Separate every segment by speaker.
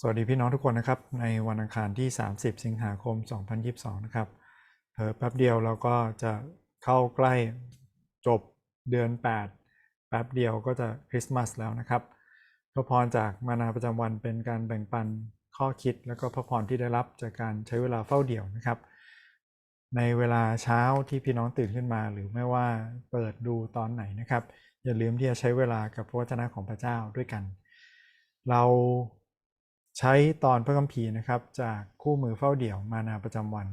Speaker 1: สวัสดีพี่น้องทุกคนนะครับ ในวันอังคารที่ 30 สิงหาคม 2022 นะครับเพิ่แป๊บเดียวเราก็จะเข้าใกล้จบเดือน 8 แป๊บเดียวก็จะคริสต์มาสแล้วนะครับพระพรจากมานาประจำวันเป็นการแบ่งปันข้อคิด แล้วก็พระพรที่ได้รับจากการใช้เวลาเฝ้าเดี่ยวนะครับ ในเวลาเช้าที่พี่น้องตื่นขึ้นมา หรือไม่ว่าเปิดดูตอนไหนนะครับ อย่าลืมที่จะใช้เวลากับพระวจนะของพระเจ้าด้วยกัน เรา ใช้ตอนพระคัมภีร์นะครับ จากคู่มือเฝ้าเดี่ยวมานาประจำวัน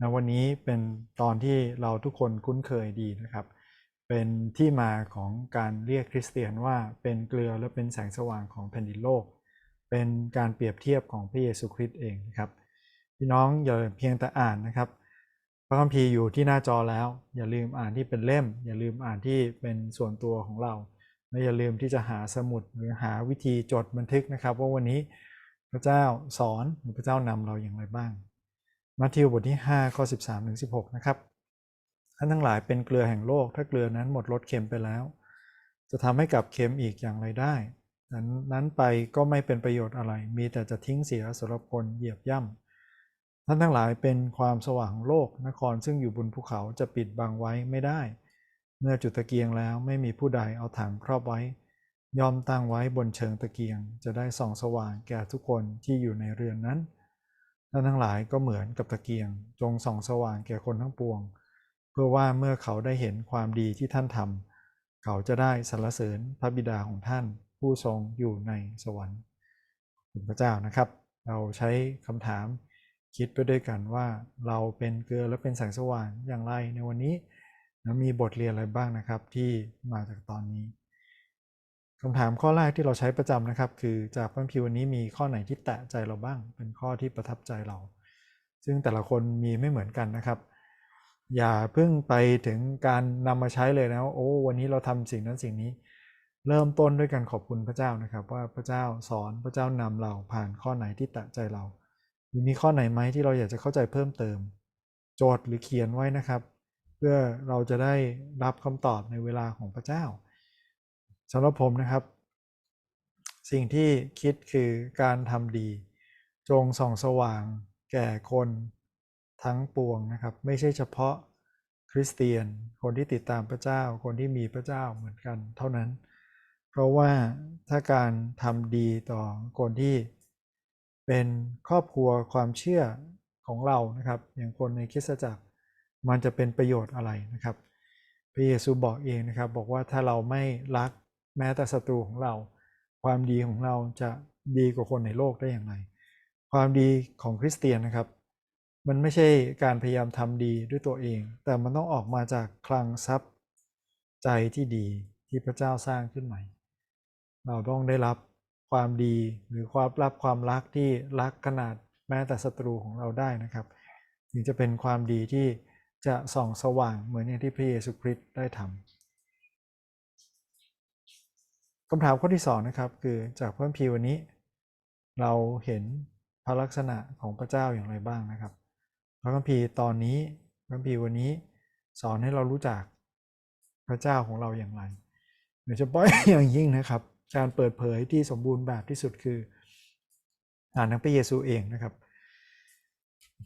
Speaker 1: นะวันนี้เป็นตอนที่เราทุกคนคุ้นเคยดีนะครับ เป็นที่มาของการเรียกคริสเตียนว่าเป็นเกลือและเป็นแสงสว่างของแผ่นดินโลก เป็นการเปรียบเทียบของพระเยซูคริสต์เองนะครับพี่น้องอย่าเพียงแต่อ่านนะครับ พระคัมภีร์อยู่ที่หน้าจอแล้ว อย่าลืมอ่านที่เป็นเล่ม อย่าลืมอ่านที่เป็นส่วนตัวของเราและอย่าลืมที่จะหาสมุดหรือหาวิธีจดบันทึกนะครับ ว่าวันนี้ พระเจ้าสอนหรือพระเจ้านำเราอย่างไรบ้าง มัทธิวบทที่5ข้อ13ถึง16 นะครับท่านทั้งหลายเป็นเกลือแห่งโลก ถ้าเกลือนั้นหมดรสเค็มไปแล้ว จะทำให้กลับเค็มอีกอย่างไรได้นั้นนั้นไปก็ไม่เป็นประโยชน์อะไร มีแต่จะทิ้งเสียสำหรับคนเหยียบย่ำท่านทั้งหลายเป็นความสว่างของโลก นครซึ่งอยู่บนภูเขาจะปิดบังไว้ไม่ได้ เมื่อจุดตะเกียงแล้วไม่มีผู้ใดเอาถังครอบไว้ ย่อมตั้งไว้บนเชิงตะเกียง จะได้ส่องสว่างแก่ทุกคนที่อยู่ในเรือนนั้นท่านทั้งหลายก็เหมือนกับตะเกียง จงส่องสว่างแก่คนทั้งปวง เพื่อว่าเมื่อเขาได้เห็นความดีที่ท่านทำเขาจะได้สรรเสริญพระบิดาของท่านผู้ทรงอยู่ในสวรรค์คุณพระเจ้านะครับ เราใช้คำถามคิดไปด้วยกันว่าเราเป็นเกลือและเป็นแสงสว่างอย่างไรในวันนี้แล้วมีบทเรียนอะไรบ้างนะครับที่มาจากตอนนี้ คำถามข้อแรกที่เราใช้ประจำนะครับ คือจากพระคัมภีร์วันนี้มีข้อไหนที่แตะใจเราบ้าง เป็นข้อที่ประทับใจเรา ซึ่งแต่ละคนมีไม่เหมือนกันนะครับ อย่าเพิ่งไปถึงการนำมาใช้เลยนะโอ้วันนี้เราทำสิ่งนั้นสิ่งนี้ เริ่มต้นด้วยการขอบคุณพระเจ้านะครับ ว่าพระเจ้าสอนพระเจ้านำเราผ่านข้อไหนที่แตะใจเรา มีข้อไหนไหมที่เราอยากจะเข้าใจเพิ่มเติม โจทย์หรือเขียนไว้นะครับ เพื่อเราจะได้รับคำตอบในเวลาของพระเจ้า สำหรับผมนะครับ สิ่งที่คิดคือการทำดี จงส่องสว่างแก่คนทั้งปวงนะครับ ไม่ใช่เฉพาะคริสเตียน คนที่ติดตามพระเจ้า คนที่มีพระเจ้าเหมือนกันเท่านั้น เพราะว่าถ้าการทำดีต่อคนที่เป็นครอบครัวความเชื่อของเรานะครับ อย่างคนในคริสตจักรมันจะเป็นประโยชน์อะไรนะครับพระเยซูบอกเองนะครับ บอกว่าถ้าเราไม่รัก แม้แต่ศัตรูของเรา ความดีของเราจะดีกว่าคนในโลกได้อย่างไร ความดีของคริสเตียนนะครับ มันไม่ใช่การพยายามทำดีด้วยตัวเอง แต่มันต้องออกมาจากคลังทรัพย์ใจที่ดีที่พระเจ้าสร้างขึ้นใหม่ เราต้องได้รับความดีหรือความรับความรักที่รักขนาดแม้แต่ศัตรูของเราได้นะครับ ถึงจะเป็นความดีที่จะส่องสว่างเหมือนอย่างที่พระเยซูคริสต์ได้ทำ คำถามข้อที่สองนะครับคือจากพระคัมภีร์วันนี้ เราเห็นพระลักษณะของพระเจ้าอย่างไรบ้างนะครับ พระคัมภีร์ตอนนี้พระคัมภีร์วันนี้สอนให้เรารู้จักพระเจ้าของเราอย่างไรโดยเฉพาะอย่างยิ่งนะครับ การเปิดเผยที่สมบูรณ์แบบที่สุดคืออ่านทั้งพระเยซูเองนะครับ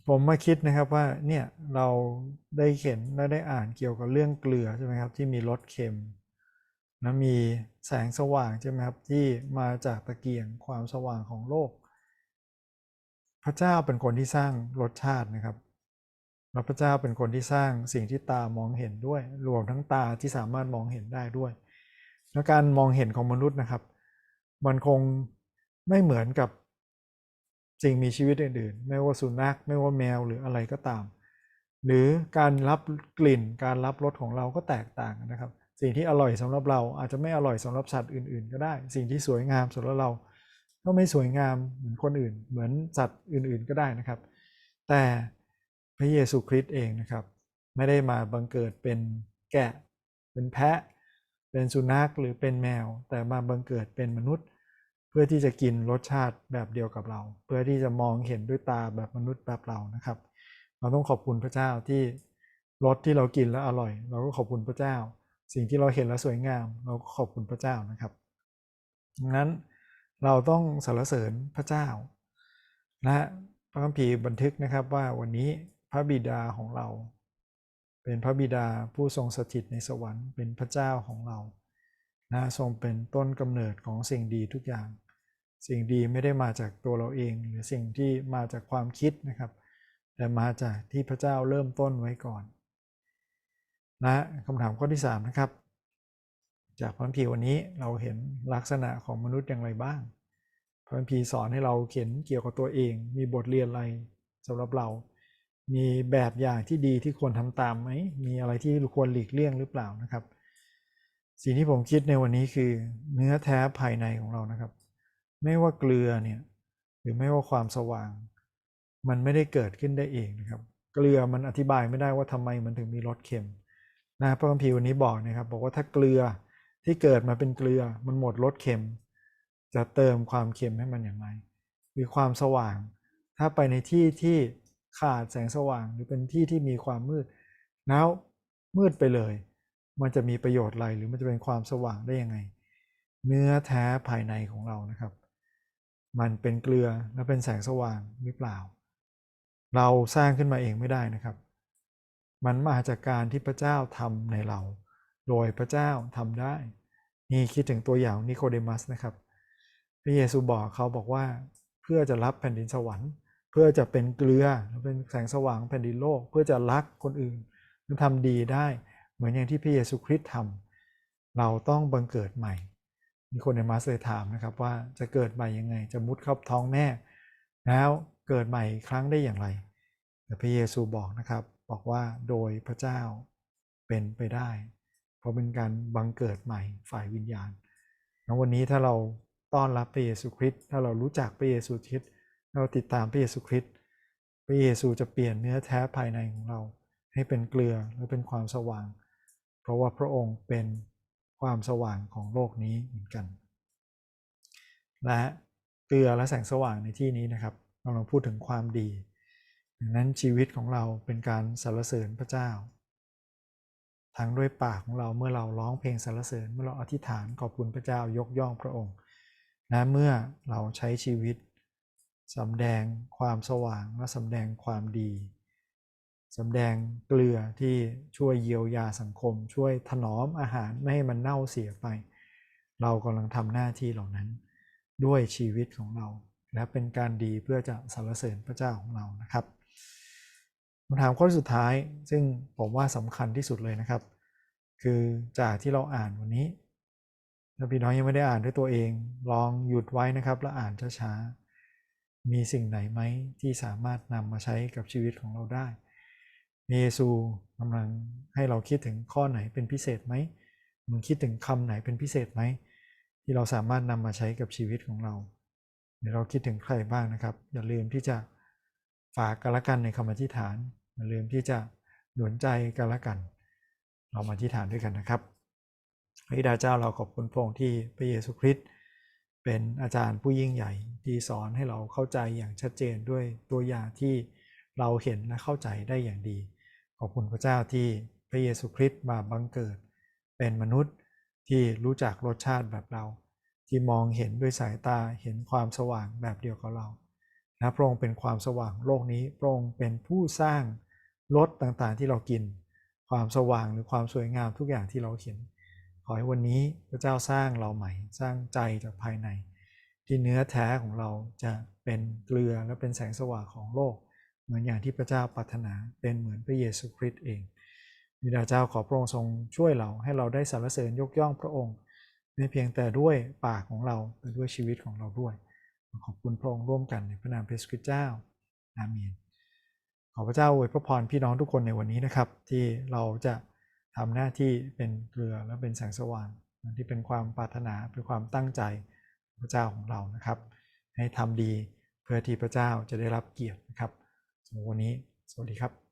Speaker 1: ผมมาคิดนะครับว่าเนี่ยเราได้เห็นและได้อ่านเกี่ยวกับเรื่องเกลือใช่ไหมครับที่มีรสเค็ม นะมีแสงสว่างใช่ไหมครับที่มาจากตะเกียงความสว่างของโลก พระเจ้าเป็นคนที่สร้างรสชาตินะครับและพระเจ้าเป็นคนที่สร้างสิ่งที่ตามองเห็นด้วย รวมทั้งตาที่สามารถมองเห็นได้ด้วย และการมองเห็นของมนุษย์นะครับ มันคงไม่เหมือนกับสิ่งมีชีวิตอื่นๆ ไม่ว่าสุนัขไม่ว่าแมวหรืออะไรก็ตาม หรือการรับกลิ่นการรับรสของเราก็แตกต่างนะครับ สิ่งที่อร่อยสำหรับเราอาจจะไม่อร่อยสำหรับสัตว์อื่น ๆ ก็ได้ สิ่งที่สวยงามสำหรับเรา ก็ไม่สวยงามเหมือนคนอื่น เหมือนสัตว์อื่น ๆ ก็ได้นะครับ แต่พระเยซูคริสต์เองนะครับ ไม่ได้มาบังเกิดเป็นแกะ เป็นแพะ เป็นสุนัขหรือเป็นแมว แต่มาบังเกิดเป็นมนุษย์ เพื่อที่จะกินรสชาติแบบเดียวกับเรา เพื่อที่จะมองเห็นด้วยตาแบบมนุษย์แบบเรานะครับ เราต้องขอบคุณพระเจ้าที่รสที่เรากินแล้วอร่อย เราก็ขอบคุณพระเจ้า สิ่งที่เราเห็นแล้วสวยงาม เราก็ขอบคุณพระเจ้านะครับดังนั้นเราต้องสรรเสริญพระเจ้าและพระคัมภีร์บันทึกนะครับว่าวันนี้พระบิดาของเรา เป็นพระบิดาผู้ทรงสถิตในสวรรค์เป็นพระเจ้าของเรานะทรงเป็นต้นกำเนิดของสิ่งดีทุกอย่าง สิ่งดีไม่ได้มาจากตัวเราเอง หรือสิ่งที่มาจากความคิดนะครับ แต่มาจากที่พระเจ้าเริ่มต้นไว้ก่อน นะคำถามข้อที่ 3 นะครับ จากพระคัมภีวันนี้เราเห็นลักษณะของมนุษย์อย่างไรบ้างพระคัมภีสอนให้เราเขียนเกี่ยวกับตัวเอง มีบทเรียนอะไรสำหรับเรา มีแบบอย่างที่ดีที่ควรทำตามไหมมีอะไรที่ควรหลีกเลี่ยงหรือเปล่านะครับ สิ่งที่ผมคิดในวันนี้คือเนื้อแท้ภายในของเรานะครับ ไม่ว่าเกลือเนี่ยหรือไม่ว่าความสว่าง มันไม่ได้เกิดขึ้นได้เองนะครับ เกลือมันอธิบายไม่ได้ว่าทำไมมันถึงมีรสเค็ม นะพระคัมภีร์วันนี้บอกนะครับ บอกว่าถ้าเกลือที่เกิดมาเป็นเกลือมันหมดรสเค็ม จะเติมความเค็มให้มันอย่างไร หรือความสว่าง ถ้าไปในที่ที่ขาดแสงสว่าง หรือเป็นที่ที่มีความมืด แล้วมืดไปเลย มันจะมีประโยชน์อะไรหรือมันจะเป็นความสว่างได้ยังไง เนื้อแท้ภายในของเรานะครับ มันเป็นเกลือและเป็นแสงสว่างหรือเปล่า เราสร้างขึ้นมาเองไม่ได้นะครับ มันมาจากการที่พระเจ้าทำในเรา โดยพระเจ้าทำได้ นี่คิดถึงตัวอย่างนิโคเดมัสนะครับ พระเยซูบอกเขาบอกว่า เพื่อจะรับแผ่นดินสวรรค์ เพื่อจะเป็นเกลือเป็นแสงสว่างแผ่นดินโลก เพื่อจะรักคนอื่นและทำดีได้ เหมือนอย่างที่พระเยซูคริสต์ทำเราต้องบังเกิดใหม่มีคนในมาสเลยถามนะครับว่าจะเกิดใหม่ยังไง จะมุดเข้าท้องแม่ แล้วเกิดใหม่ครั้งได้อย่างไรแต่พระเยซูบอกนะครับ บอกว่าโดยพระเจ้าเป็นไปได้ เพราะเป็นการบังเกิดใหม่ฝ่ายวิญญาณแล้ววันนี้ถ้าเราต้อนรับพระเยซูคริสต์ถ้าเรารู้จักพระเยซูคริสต์เราติดตามพระเยซูคริสต์พระเยซูจะเปลี่ยนเนื้อแท้ภายในของเรา ให้เป็นเกลือและเป็นความสว่าง เพราะว่าพระองค์เป็นความสว่างของโลกนี้เหมือนกัน และเกลือและแสงสว่างในที่นี้นะครับเราลองพูดถึงความดี ดังนั้นชีวิตของเราเป็นการสรรเสริญพระเจ้า ทั้งด้วยปากของเราเมื่อเราร้องเพลงสรรเสริญเมื่อเราอธิษฐานขอบคุณพระเจ้ายกย่องพระองค์นะเมื่อเราใช้ชีวิตสำแดงความสว่างและสำแดงความดีสำแดงเกลือที่ช่วยเยียวยาสังคม ช่วยถนอมอาหารไม่ให้มันเน่าเสียไป เรากำลังทำหน้าที่เหล่านั้น ด้วยชีวิตของเรา และเป็นการดีเพื่อจะสรรเสริญพระเจ้าของเรานะครับ คำถามข้อสุดท้าย ซึ่งผมว่าสำคัญที่สุดเลยนะครับ คือจากที่เราอ่านวันนี้ถ้าพี่น้องยังไม่ได้อ่านด้วยตัวเอง ลองหยุดไว้นะครับ แล้วอ่านช้าๆ มีสิ่งไหนไหมที่สามารถนำมาใช้กับชีวิตของเราได้เยซูกำลังให้เราคิดถึงข้อไหนเป็นพิเศษไหมมึงคิดถึงคำไหนเป็นพิเศษไหม ที่เราสามารถนำมาใช้กับชีวิตของเราเดี๋ยวเราคิดถึงใครบ้างนะครับ อย่าลืมที่จะ ฝากกันละกันในคำอธิษฐานอย่าลืมที่จะหนุนใจกันละกัน เรามาอธิษฐานด้วยกันนะครับพระบิดาเจ้าเราขอบคุณพระองค์ที่พระเยซูคริสต์เป็นอาจารย์ผู้ยิ่งใหญ่ที่สอนให้เราเข้าใจอย่างชัดเจนด้วยตัวอย่างที่เราเห็นและเข้าใจได้อย่างดี ขอบคุณพระเจ้าที่พระเยซูคริสต์มาบังเกิด เป็นมนุษย์ที่รู้จักรสชาติแบบเรา ที่มองเห็นด้วยสายตาเห็นความสว่างแบบเดียวกับเรา นะพระองค์เป็นความสว่างโลกนี้พระองค์เป็นผู้สร้างรสต่างๆที่เรากิน ความสว่างหรือความสวยงามทุกอย่างที่เราเห็น ขอให้วันนี้พระเจ้าสร้างเราใหม่ สร้างใจจากภายใน ที่เนื้อแท้ของเราจะเป็นเกลือและเป็นแสงสว่างของโลก เหมือนอย่างที่พระเจ้าปรารถนาเป็นเหมือนพระเยซูคริสต์เองวิดาเจ้าขอพระองค์ทรงช่วยเราให้เราได้สรรเสริญยกย่องพระองค์ ไม่เพียงแต่ด้วยปากของเราแต่ด้วยชีวิตของเราด้วย ขอบคุณพระองค์ร่วมกันในพระนามพระคริสต์เจ้า อาเมน ขอพระเจ้าอวยพระพรพี่น้องทุกคนในวันนี้นะครับ ที่เราจะทำหน้าที่เป็นเกลือและเป็นแสงสว่างที่เป็นความปรารถนาเป็นความตั้งใจพระเจ้าของเรานะครับ ให้ทำดีเพื่อที่พระเจ้าจะได้รับเกียรตินะครับสำหรับวันนี้ สวัสดีครับ